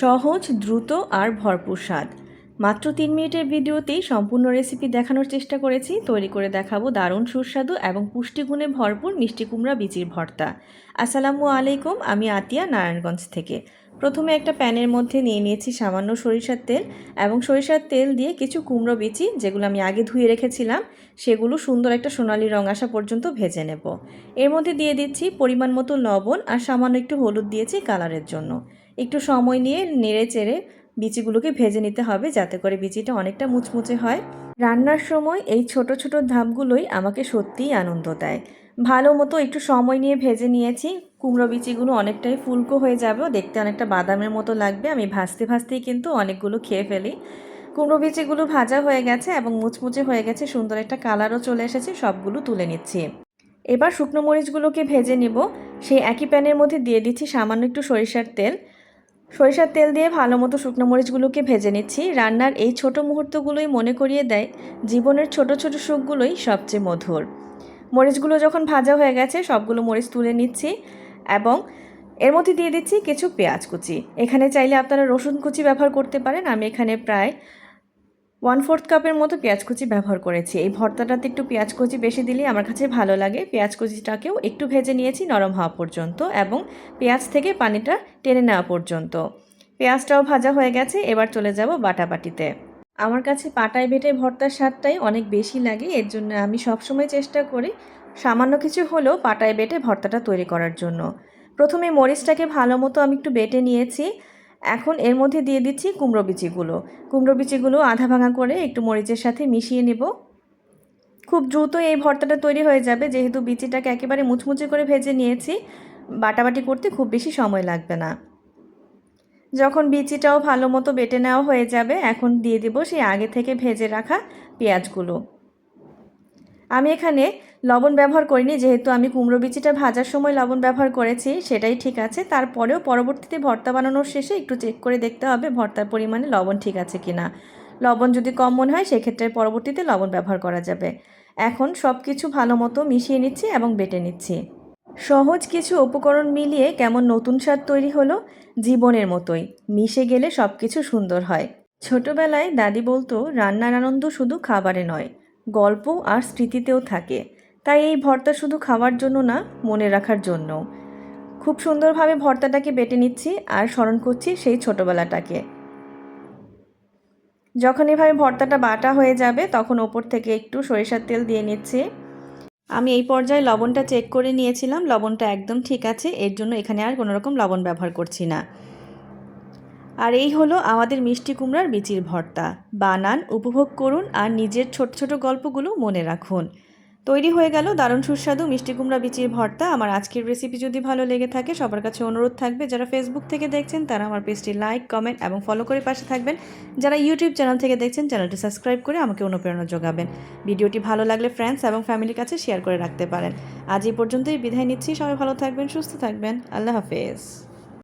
সহজ, দ্রুত আর ভরপুর স্বাদ। মাত্র তিন মিনিটের ভিডিওতেই সম্পূর্ণ রেসিপি দেখানোর চেষ্টা করেছি। তৈরি করে দেখাবো দারুণ সুস্বাদু এবং পুষ্টিগুণে ভরপুর মিষ্টি কুমড়া বিচির ভর্তা। আসসালামু আলাইকুম, আমি আতিয়া, নারায়ণগঞ্জ থেকে। প্রথমে একটা প্যানের মধ্যে নিয়ে নিয়েছি সামান্য সরিষার তেল এবং সরিষার তেল দিয়ে কিছু কুমড়ো বিচি, যেগুলো আমি আগে ধুয়ে রেখেছিলাম, সেগুলো সুন্দর একটা সোনালি রং আসা পর্যন্ত ভেজে নেব। এর মধ্যে দিয়ে দিচ্ছি পরিমাণ মতো লবণ আর সামান্য একটু হলুদ দিয়েছি কালারের জন্য। একটু সময় নিয়ে নেড়ে চেড়ে বিচিগুলোকে ভেজে নিতে হবে যাতে করে বিচিটা অনেকটা মুচমুচে হয়। রান্নার সময় এই ছোট ছোট ধাপগুলোই আমাকে সত্যিই আনন্দ দেয়। ভালো মতো একটু সময় নিয়ে ভেজে নিয়েছি। কুমড়ো বিচিগুলো অনেকটাই ফুলকো হয়ে যাবে দেখতে অনেকটা বাদামের মতো লাগবে। আমি ভাজতে, ভাজতেই কিন্তু অনেকগুলো খেয়ে ফেলি। কুমড়ো বিচিগুলো ভাজা হয়ে গেছে এবং মুচমুচে হয়ে গেছে। সুন্দর একটা কালারও চলে এসেছে, সবগুলো তুলে নিচ্ছি। এবার শুকনো মরিচগুলোকে ভেজে নেব। সেই একই প্যানের মধ্যে দিয়ে দিচ্ছি সামান্য একটু সরিষার তেল। সরিষার তেল দিয়ে ভালো মতো শুকনো মরিচগুলোকে ভেজে নিচ্ছি। রান্নার এই ছোট মুহূর্তগুলোই মনে করিয়ে দেয় জীবনের ছোট ছোট সুখগুলোই সবচেয়ে মধুর। মরিচগুলো যখন ভাজা হয়ে গেছে, সবগুলো মরিচ তুলে নিচ্ছি এবং এর মধ্যে দিয়ে দিচ্ছি কিছু পেঁয়াজ কুচি। এখানে চাইলে আপনারা রসুন কুচি ব্যবহার করতে পারেন। আমি এখানে প্রায় ওয়ান ফোর্থ কাপের মতো পেঁয়াজ কুচি ব্যবহার করেছি। এই ভর্তাটাতে একটু পেঁয়াজ কুচি বেশি দিলে আমার কাছে ভালো লাগে। পেঁয়াজ কুচিটাকেও একটু ভেজে নিয়েছি নরম হওয়া পর্যন্ত এবং পেঁয়াজ থেকে পানিটা টেনে নেওয়া পর্যন্ত। পেঁয়াজটাও ভাজা হয়ে গেছে, এবার চলে যাব বাটাবাটিতে। আমার কাছে পাটায় বেটে ভর্তার স্বাদটাই অনেক বেশি লাগে, এর জন্য আমি সবসময় চেষ্টা করি সামান্য কিছু হলেও পাটায় বেটে ভর্তাটা তৈরি করার জন্য। প্রথমে মরিচটাকে ভালো মতো আমি একটু বেটে নিয়েছি। এখন এর মধ্যে দিয়ে দিচ্ছি কুমড়ো বিচিগুলো। কুমড়ো বিচিগুলো আধা ভাঙা করে একটু মরিচের সাথে মিশিয়ে নেব। খুব দ্রুত এই ভর্তাটা তৈরি হয়ে যাবে। যেহেতু বিচিটাকে একেবারে মুচমুচে করে ভেজে নিয়েছি, বাটাবাটি করতে খুব বেশি সময় লাগবে না। যখন বিচিটাও ভালো মতো বেটে নেওয়া হয়ে যাবে, এখন দিয়ে দেবো সেই আগে থেকে ভেজে রাখা পেঁয়াজগুলো। আমি এখানে লবণ ব্যবহার করিনি, যেহেতু আমি কুমড়ো বিচিটা ভাজার সময় লবণ ব্যবহার করেছি, সেটাই ঠিক আছে। তারপরেও পরবর্তীতে ভর্তা বানানোর শেষে একটু চেক করে দেখতে হবে ভর্তার পরিমাণে লবণ ঠিক আছে কি না লবণ যদি কম মনে হয়, সেক্ষেত্রে পরবর্তীতে লবণ ব্যবহার করা যাবে। এখন সব কিছু ভালো মতো মিশিয়ে নিচ্ছি এবং বেটে নিচ্ছি। সহজ কিছু উপকরণ মিলিয়ে কেমন নতুন স্বাদ তৈরি হলো? জীবনের মতোই। মিশে গেলে সব কিছু সুন্দর হয়। ছোটবেলায় দাদি বলতো, রান্নার আনন্দ শুধু খাবারে নয়। গল্প আর স্মৃতিতেও থাকে। তাই এই ভর্তা শুধু খাওয়ার জন্য না, মনে রাখার জন্য। খুব সুন্দরভাবে ভর্তাটাকে বেটে নিচ্ছি আর স্মরণ করছি সেই ছোটোবেলাটাকে। যখন এভাবে ভর্তাটা বাটা হয়ে যাবে, তখন ওপর থেকে একটু সরিষার তেল দিয়ে নিচ্ছি। আমি এই পর্যায়ে লবণটা চেক করে নিয়েছিলাম, লবণটা একদম ঠিক আছে, এর জন্য এখানে আর কোনোরকম লবণ ব্যবহার করছি না। আর এই হলো আমাদের মিষ্টি কুমড়ার বিচির ভর্তা। বানান, উপভোগ করুন আর নিজের ছোট ছোট গল্পগুলো মনে রাখুন। তৈরি হয়ে গেল দারুণ সুস্বাদু মিষ্টি কুমড়া বিচির ভর্তা। আমার আজকের রেসিপি যদি ভালো লেগে থাকে, সবার কাছে অনুরোধ থাকবে, যারা ফেসবুক থেকে দেখছেন, তারা আমার পেজটি লাইক কমেন্ট এবং ফলো করে পাশে থাকবেন। যারা ইউটিউব চ্যানেল থেকে দেখছেন চ্যানেলটি সাবস্ক্রাইব করে আমাকে অনুপ্রেরণা যোগাবেন। ভিডিওটি ভালো লাগলে ফ্রেন্ডস এবং ফ্যামিলির কাছে শেয়ার করে রাখতে পারেন। আজ এই পর্যন্তই বিদায় নিচ্ছি। সবাই ভালো থাকবেন, সুস্থ থাকবেন। আল্লাহ হাফেজ।